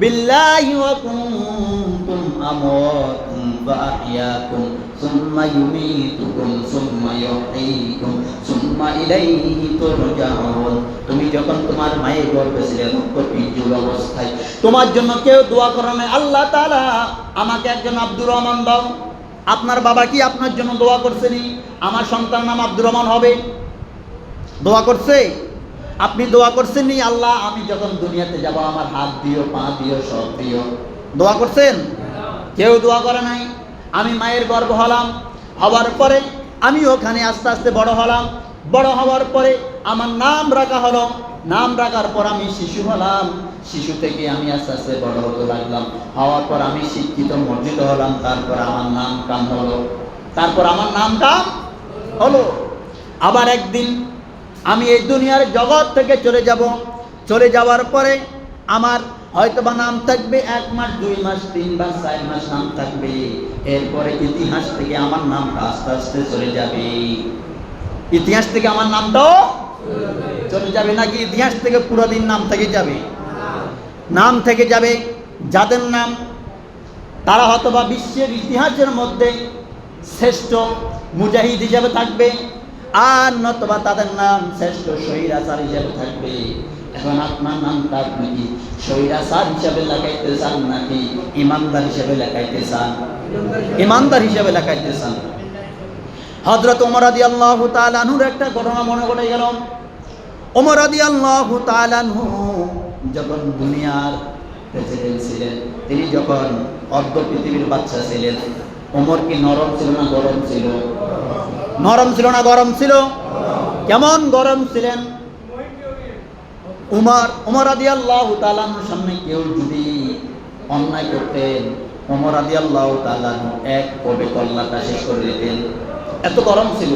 বিল্লাহি ওয়া কুনতুম ফাআহইয়াকুম সুম্মা ইউমীতুকুম সুম্মা ইউহয়ীকুম সুম্মা ইলাইহি তুরজাউন তুমি যখন তোমার মায়ের গর্ভে ছিলে রক্তপিঞ্জুর অবস্থায় তোমার জন্য কেউ দোয়া করে না। আল্লাহ তাআলা আমাকে একজন আব্দুর রহমান দাও। আপনার বাবা কি আপনার জন্য দোয়া করছেনি আমার সন্তান নাম আব্দুর রহমান হবে। দোয়া করছে? আপনি দোয়া করছেন নি, আল্লাহ, আমি যখন দুনিয়াতে যাব, আমার হাত দিও, পা দিও, সব দিও। দোয়া করছেন? কেউ দোয়া করে নাই? আমি মায়ের গর্ভ হলাম, হওয়ার পরে আমি ওখানে আস্তে আস্তে বড় হলাম। বড় হওয়ার পরে আমার নাম রাখা হলো। নাম রাখার পর আমি শিশু হলাম। শিশু থেকে আমি আস্তে আস্তে বড় হতে লাগলাম। হওয়ার পর আমি শিক্ষিত, মর্জিত হলাম। তারপর আমার নাম কাম হলো। তারপর আমার নাম কাম হলো। আবার একদিন আমি এই দুনিয়ার জগৎ থেকে চলে যাব। চলে যাওয়ার পরে আমার হয়তো বা নাম থাকবে এক মাস, দুই মাস, তিন মাস, চার মাস নাম থাকবে। এরপরে ইতিহাস থেকে আমার নামটা আস্তে আস্তে চলে যাবে। ইতিহাস থেকে আমার নামটাও চলে যাবে নাকি ইতিহাস থেকে পুরো দিন নাম থেকে যাবে? নাম থেকে যাবে যাদের নাম তারা হয়তো বা বিশ্বের ইতিহাসের মধ্যে শ্রেষ্ঠ মুজাহিদ হিসাবে থাকবে। আর নতবা তাদের নাম শ্রেষ্ঠ স্বৈরাচার হিসেবে থাকবে। এখন আপনার নামটা আপনি কি স্বৈরাচার হিসাবে লাগাইতে চান নাকি ইমানদার হিসাবে লেখাইতে চান? ইমানদার হিসাবে লেখাইতে চান। হজরত ওমর আদি আল্লাহ তালানুর একটা ঘটনা মনে পড়ে গেল। ওমর আদি আল্লাহ তালানহু যখন দুনিয়ার প্রেসিডেন্ট ছিলেন, তিনি যখন অর্ধ পৃথিবীর বাচ্চা ছিলেন, ওমর কি নরম ছিল না গরম ছিল? নরম ছিল না গরম ছিল? কেমন গরম ছিলেন? উমর উমর আদি আল্লাহ সামনে কেউ যদি অন্যায় করতেন, উমর আদি আল্লাহ এক কবে কল্লাটা শেষ করে দিতেন। এত গরম ছিল।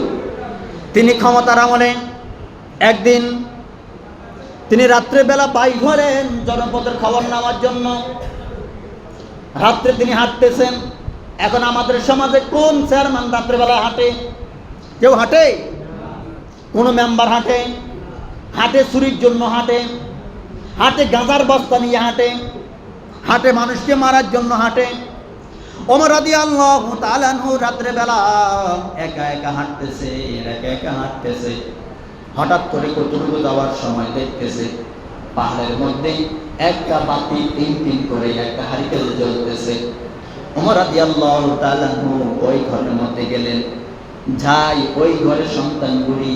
তিনি ক্ষমতার আমলে একদিন তিনি রাত্রেবেলা বাইক হলেন জনপদের খবর নেওয়ার জন্য। রাত্রে তিনি হাঁটতেছেন। এখন আমাদের সমাজে কোন চেয়ারম্যান রাত্রেবেলা হাঁটে? কেউ হাঁটে? কোনো মেম্বার হাঁটে? হাঁটে চুরির জন্য হাঁটে? হাঁটে গাঁজার বস্তা নিয়ে হাঁটে? হাঁটে মানুষকে মারার জন্য হাঁটে? ওমর রাদি আল্লাহ তালানহু রাত্রেবেলা একা একা হাঁটতেছে, একা একা হাঁটতেছে। হঠাৎ করে কতটুকু যাওয়ার সময় দেখতেছে, পাহাড়ের মধ্যে একটা বাতি তিন তিন করে একটা হারিকেল জ্বলতেছে। ওমর রাদি আল্লাহ তালানহু ওই ঘরের মধ্যে গেলেন। যাই, ওই ঘরের সন্তানগুলি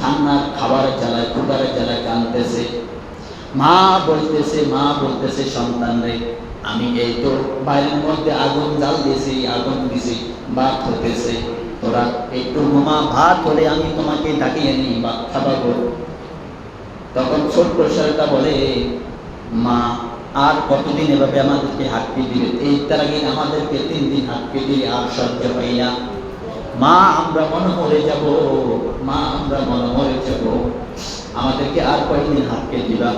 খান্নার খাবারের জ্বালায় ক্ষুদারের জ্বালায় কানতেছে মা বলতেছে মা বলতেছে, সন্তান রে, আমি এই তো বাইরের মধ্যে আগুন জাল দিয়েছি আগুন দিছি, ভাত হতেছে তোরা একটু ঘুমা, ভাত হলে আমি তোমাকে ডাকিয়ে নি ভাত খাওয়াবো তখন ছোট্ট ছেলেটা বলে, মা, আর কতদিন এভাবে আমাদেরকে হাঁটতে দিবে? এই তার আগে আমাদেরকে তিন দিন হাঁটতে দিলে আর সহ্য হয় না। মা, আমরা মনে মরে যাব। মা, আমরা মনে মরে যাব। আমাদেরকে আর কয়েকদিন হাঁটতে দিবা?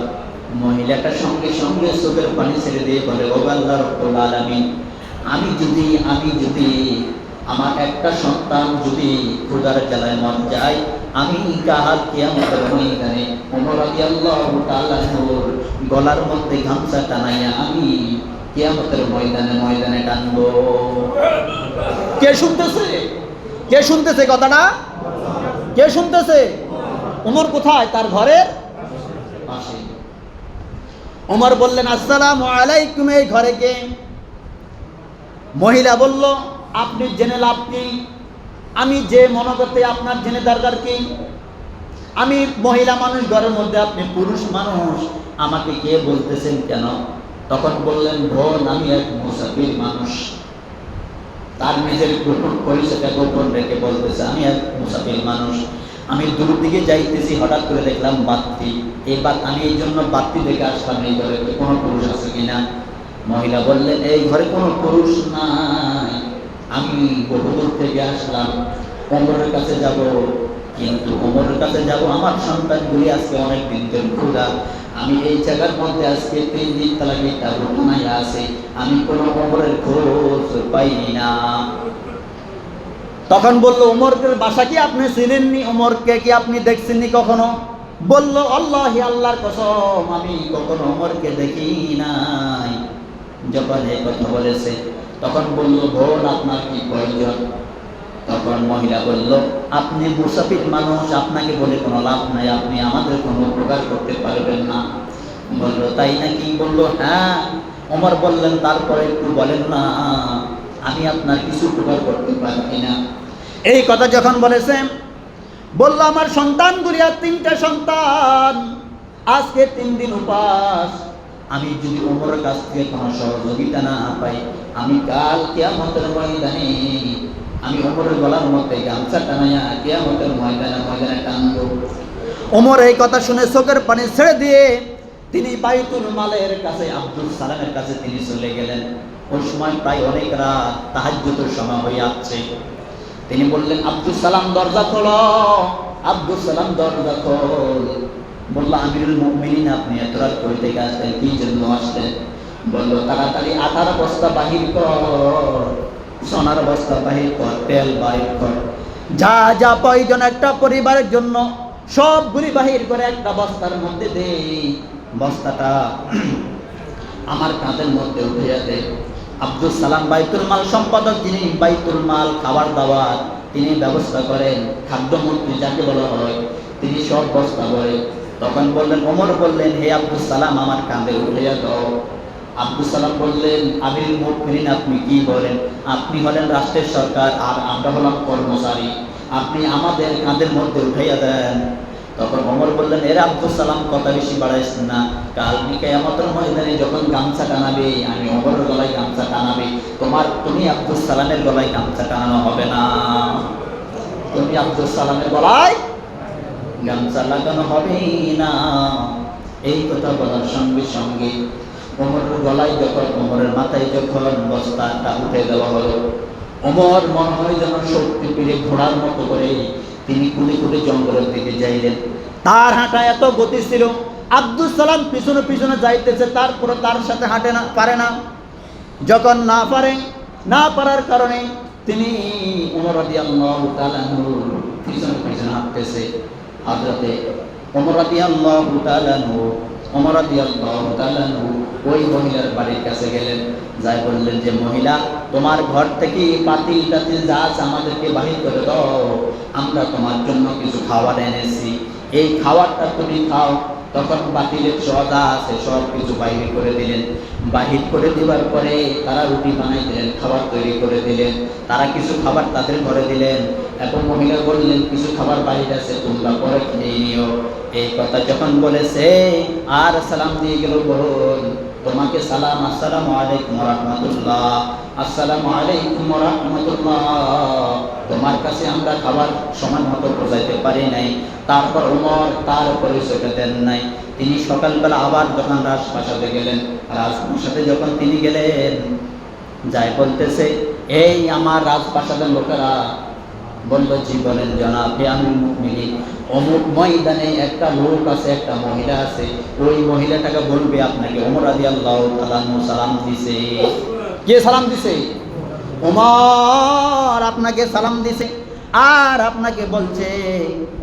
মহিলাটা সঙ্গে সঙ্গে চোখের পানি ছেড়ে দিয়ে বলে ও আল্লাহ রব্বুল আলামিন, আমি যদি আমি যদি আমার একটা সন্তান যদি ক্ষুদার জ্বালায় মন যায়, আমি কাহাল নূর গলার মধ্যে গামছা টানাইয়া, আমি কিয়ামতের ময়দানে ময়দানে টানবো। কে শুনতেছে? কে শুনতেছে কথাটা? কে শুনতেছে? ওমর কোথায়? তার ঘরের পাশে। ওমর বললেন, আসসালামু আলাইকুম, এই ঘরে কে? মহিলা বলল, আপনি জেনে লাভ কি? আমি যে মনে করতে আপনার জেনে দরকার কি? আমি মহিলা মানুষ, ঘরের মধ্যে আপনি পুরুষ মানুষ, আমাকে কে বলতেছেন কেন? তখন বললেন বোন আমি এক মুসাফির মানুষ। তার নিজের গোপন পরিচয়টা গোপন রেখে বলতেছে, আমি এক মুসাফির মানুষ। আমি দূর দিকে যাইতেছি, হঠাৎ করে দেখলাম বাত্তি এই বাত, আমি এই জন্য বাত্তি দেখে আসলাম, এই ঘরে কোনো পুরুষ আছে কিনা? মহিলা বললেন, এই ঘরে কোনো পুরুষ নাই। আমি বহুদূর থেকে আসলাম। ওমরের কাছে যাব, কিন্তু ওমরের কাছে যাব। আমার সন্তানগুলি আজকে অনেক দিন ধরে ক্ষুধা। আমি এই জায়গার মধ্যে আজকে তিন দিন তালা গীতা ঘটনায় আছে। আমি কোনো ওমরের খোঁজ পাইনি না। তখন বলল ওমরকে বাসা কি আপনি চিনেননি? ওমরকে কি আপনি দেখছেননি কখনো? বলল আল্লাহ আল্লাহর কসম, আমি কখনো ওমরকে দেখি নাই। যখন কথা বলেছে। তখন বলল, বোন, আপনার কি প্রয়োজন? তখন মহিলা বলল, আপনি মুসাফির মানুষ, আপনাকে বলে কোনো লাভ নাই, আপনি আমাদের কোনো উপকার করতে পারবেন না। বলল, তাই নাকি? বলল হ্যাঁ। ওমর বললেন, তারপরে একটু বলেন না, আমি আপনার কিছু উপকার করতে পারি কিনা এই কথা যখন বলেছেন, বলল, আমার সন্তানগুলি আর তিনটা সন্তান, আজকে তিন দিন উপাস। আমি যদি ওমরের কাছ থেকে কোনো সহযোগিতা না পাই, আমি কাল কেয়ামতের ময়দানে আমি ওমরের গলার মধ্যে গামছা টানাইয়া ময়দানে ময়দানে টানবো। ওমর এই কথা শুনে চোখের পানি ছেড়ে দিয়ে তিনি বাইতুল মালের কাছে, আব্দুল সালামের কাছে তিনি চলে গেলেন। ওই সময় প্রায় অনেক রাত সময় হয়ে আসছে তিনি বললেন, আব্দুল সালাম, দরজা খোলো। আব্দুল সালাম, দরজা খোল। বলল, আমিরুল মুমিনিন, আপনি এত রাত করে থেকে আসলেন, কি জন্য আসলেন? বলল, তাড়াতাড়ি আঠারো বস্তা বাহির কর। সোনার বস্তা বাহির কর, তেল বাহির কর। যা যা প্রয়োজন একটা পরিবারের জন্য সবগুলি বাহির করে একটা বস্তার মধ্যে দে। বস্তাটা আমার কাঁধের মধ্যে উঠে যেতে আব্দুল সালাম বাইতুল মাল সম্পাদক যিনি বাইতুল মাল খাবার দাবার, তিনি ব্যবস্থা করেন খাদ্যমন্ত্রী যাকে বলা হয়, তিনি সব বস্তা করে তখন বললেন, ওমর বললেন, হে আব্দুল সালাম, আমার কাঁধে উঠে যেত আব্দুল সালাম বললেন আবির মুখমিন আপনি কি বলেন? আপনি হলেন রাষ্ট্রের সরকার, আর আমরা হলাম কর্মচারী। আপনি আমাদের কাঁধের মধ্যে উঠাইয়া দেন। তখন অমর বললেন, এর আব্দুল সালাম, কথা বেশি বাড়াইস না। কাল কেয়ামতের ময়দানে যখন গামছা টানাবে, আমি অমরের গলায় গামছা টানাবে, তোমার, তুমি আব্দুল সালামের গলায় গামছা টানানো হবে না। তুমি আব্দুল সালামের গলায় গামছা লাগানো হবে না। এই কথা বলার সঙ্গে সঙ্গে ওমরের গলায় যখন ওমরের মাথায় যখন বস্তাটা উঠে দেওয়া হলো, ওমর মনে হয় যেন শক্তি পেলে ঘোড়ার মতো করে তিনি কুলে কুলে জঙ্গলের দিকে যাইলেন। তার হাঁটা এত গতি ছিল আব্দুল সালাম পিছনে পিছনে যাইতেছে তারপরে তার সাথে হাঁটে না, পারে না। যখন না পারে, না পারার কারণে তিনি উমর রাদিয়াল্লাহু তাআলা পিছনে পিছনে হাঁটতেছে। হযরতে উমর রাদিয়াল্লাহু ওই মহিলার বাড়ির কাছে গেলেন। যাই বললেন যে, মহিলা, তোমার ঘর থেকে পাতিল টাতিল যা আছে আমাদেরকে বাহির করে দাও। আমরা তোমার জন্য কিছু খাবার এনেছি। এই খাবারটা তুমি খাও। তখন বাতিলের সদা আছে, সব কিছু বাহির করে দিলেন। বাহির করে দেওয়ার পরে তারা রুটি বানাই দিলেন, খাবার তৈরি করে দিলেন। তারা কিছু খাবার তাদের ঘরে দিলেন। এবং মহিলা বললেন, কিছু খাবার বাহির আছে, তোমরা পরে খেয়ে নিও। এই কথা যখন বলেছে, আর সালাম দিয়ে গেল বলুন তোমাকে সালাম, আসসালামু আলাইকুম রহমতুল্লাহ। আসসালামু আলাইকুম রহমতুল্লাহ। তোমার কাছে আমরা খাবার সময় মতো পৌঁছাইতে পারি নাই। তারপর উমর তার পরিচয়টা দেন নাই। তিনি সকালবেলা আবার যখন রাজপ্রাসাদে গেলেন, রাজপ্রাসাদে যখন তিনি গেলেন, যাই বলতেছে, এই আমার রাজপ্রাসাদের লোকেরা বলল জি বলেন জনাব আমি মিলি অমুক ময়দানে একটা লোক আছে, একটা মহিলা আছে, ওই মহিলাটাকে বলবে আপনাকে, ওমর আদি আল্লাহ সালাম দিছে। কে সালাম দিছে? ওমর আপনাকে সালাম দিছে। আর আপনাকে বলছে,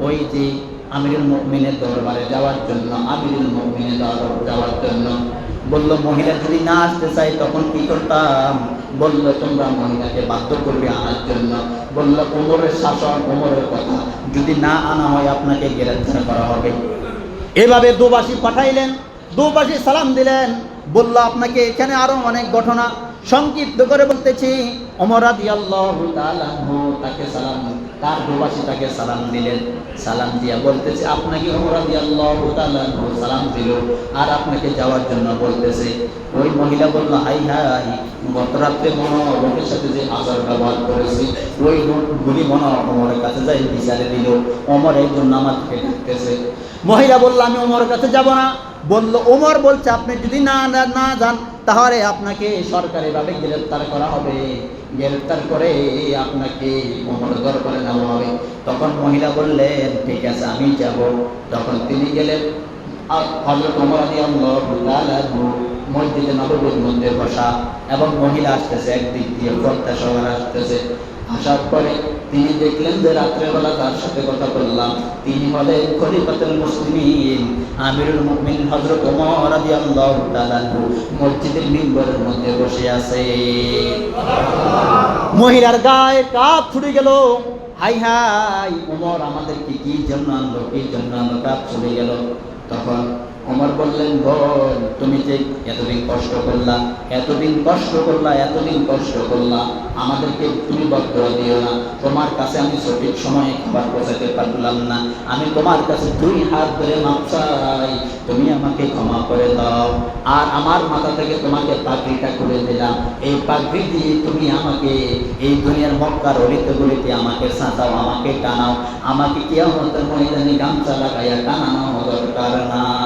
ওই যে আমিরুল মুমিনের দরবারে যাওয়ার জন্য, আমিরুল মুমিনের দরবার যাওয়ার জন্য বলল, মহিলা যদি না আসতে চাই তখন কি করতাম? বলল, তোমরা মহিলাকে বাধ্য করবে আনার জন্য। বলল উমরের শাসন উমরের কথা। যদি না আনা হয়, আপনাকে গ্রেফতার করা হবে। এভাবে দোবাসী পাঠাইলেন, দোবাসী সালাম দিলেন। বলল, আপনাকে এখানে আরও অনেক ঘটনা সংক্ষিপ্ত করে বলতেছি অমরাদি আল্লাহ তাকে সালাম, তার দুবাসী তাকে সালাম দিলেন। সালাম দিয়া বলতেছে, আপনাকে অমরাদি আল্লাহ সালাম দিল আর আপনাকে যাওয়ার জন্য বলতেছে। ওই মহিলা বলল, হাই হাই, গত রাত্রে মনে লোকের সাথে যে আচার ব্যবহার করেছি, ওই গুলি মনে অমরের কাছে যাই বিচারে দিল। অমর এই জন্য আমার মহিলা বলল, আমি ওমরের কাছে যাব না। বলল, ওমর বলছে, আপনি যদি না না যান, তাহলে আপনাকে সরকারিভাবে গ্রেফতার করা হবে। গ্রেফতার করে আপনাকে ওমর দরবারে নেওয়া হবে। তখন মহিলা বললেন, ঠিক আছে, আমি যাব। তখন তিনি গেলেন। হজরত ওমর আলী মসজিদে নববীর মন্দির বসা এবং মহিলা আসতেছে, একদিক দিয়ে প্রত্যাশা আসতেছে। আসার পরে তিনি দেখলেন যে রাত্রেবেলা তার সাথে কথা বললাম। তিনি হলেন খলিফাতুল মুসলিমিন, আমিরুল মুমিন হযরত ওমর রাদিয়াল্লাহু তাআলা মসজিদের মিম্বরের মধ্যে বসে আছে। মহিলার গায়ে কাপ ছুটে গেল। হাই হাই, ওমর আমাদেরকে কি জন্য আনলো? কি জন্য আনলো? কাপ ছুটে গেল। তখন ওমর বললেন বোন তুমি যে এতদিন কষ্ট করলা, এতদিন কষ্ট করলা, এতদিন কষ্ট করলা, আমাদেরকে তুমি বক্তব্য দিও না। তোমার কাছে আমি সঠিক সময়ে খাবার পৌঁছাতে পারলাম না। আমি তোমার কাছে দুই হাত ধরে মাপ চাই। তুমি আমাকে ক্ষমা করে দাও। আর আমার মাথা থেকে তোমাকে পাগড়িটা করে দিলাম। এই পাগড়ি দিয়ে তুমি আমাকে, এই দুনিয়ার মক্কার অলিতে আমাকে সাঁতাও আমাকে টানাও। আমাকে কেয়ামতের ময়দানে গামছা লাগাইয়া টানানো দরকার নাই।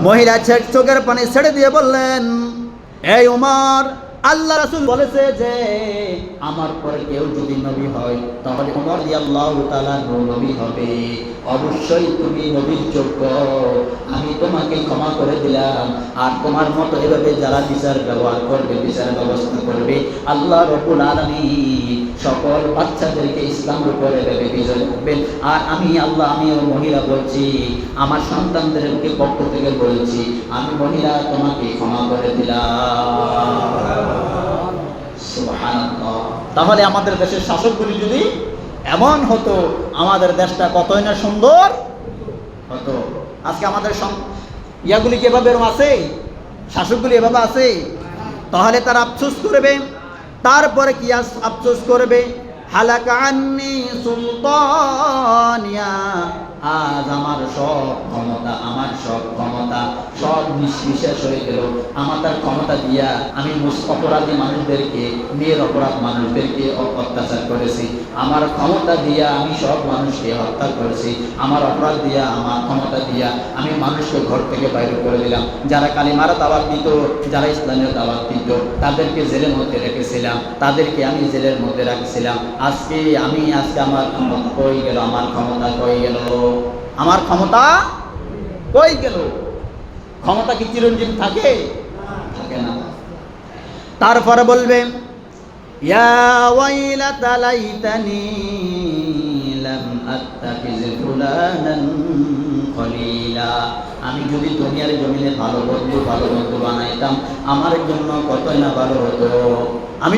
মহিলা চোখের পানি ছেড়ে দিয়ে বললেন এই উমার আল্লাহ রাসুল বলেছে যে আমার পরে কেউ যদি নবী হয়, তাহলে আল্লাহ তাআলা নবী হবে। অবশ্যই তুমি নবীর যোগ্য। আমি তোমাকে ক্ষমা করে দিলাম। আর তোমার মতো এভাবে যারা বিচার ব্যবহার করবে, বিচার ব্যবস্থা করবে, আল্লাহ রবুল আলামিন সকল বাচ্চাদেরকে ইসলামের উপরে ভেবে বিজয় করবেন। আর আমি, আল্লাহ, আমি মহিলা বলছি, আমার সন্তানদেরকে পক্ষ থেকে বলছি, আমি মহিলা, তোমাকে ক্ষমা করে দিলাম। তাহলে আমাদের দেশের শাসকগুলি যদি এমন হতো, আমাদের দেশটা কতই না সুন্দর হতো। আজকে আমাদের ইয়াগুলি কি এভাবে আছে শাসকগুলি এভাবে আছে তাহলে তারা আফসোস করবে। তারপরে কি আফসোস করবে? হালাকা সুলতানিয়া। আজ আমার সব ক্ষমতা, আমার সব ক্ষমতা, সব নিঃশেষ হয়ে গেল। আমার তার ক্ষমতা দিয়া আমি অপরাধী মানুষদেরকে, মেয়ের অপরাধ মানুষদেরকে অত্যাচার করেছি। আমার ক্ষমতা দিয়া আমি সব মানুষকে হত্যা করেছি। আমার অপরাধ দিয়া, আমার ক্ষমতা দিয়া আমি মানুষকে ঘর থেকে বাইরে করে দিলাম। যারা কালিমারা দাওয়াত দিত, যারা ইসলামের দাওয়াত দিত, তাদেরকে জেলের মধ্যে রেখেছিলাম। তাদেরকে আমি জেলের মধ্যে রাখছিলাম। আজকে আমি, আজকে আমার ক্ষমতা কই গেল? আমার ক্ষমতা কই গেল? আমার ক্ষমতা কই গেল? ক্ষমতা কি চিরঞ্জীব থাকে? থাকে না। তারপরে বলবে আমি যদি দুনিয়ার জমিনে ভালো বন্ধু ভালো বন্ধু বানাইতাম, আমার জন্য কতই না ভালো হতো। আমি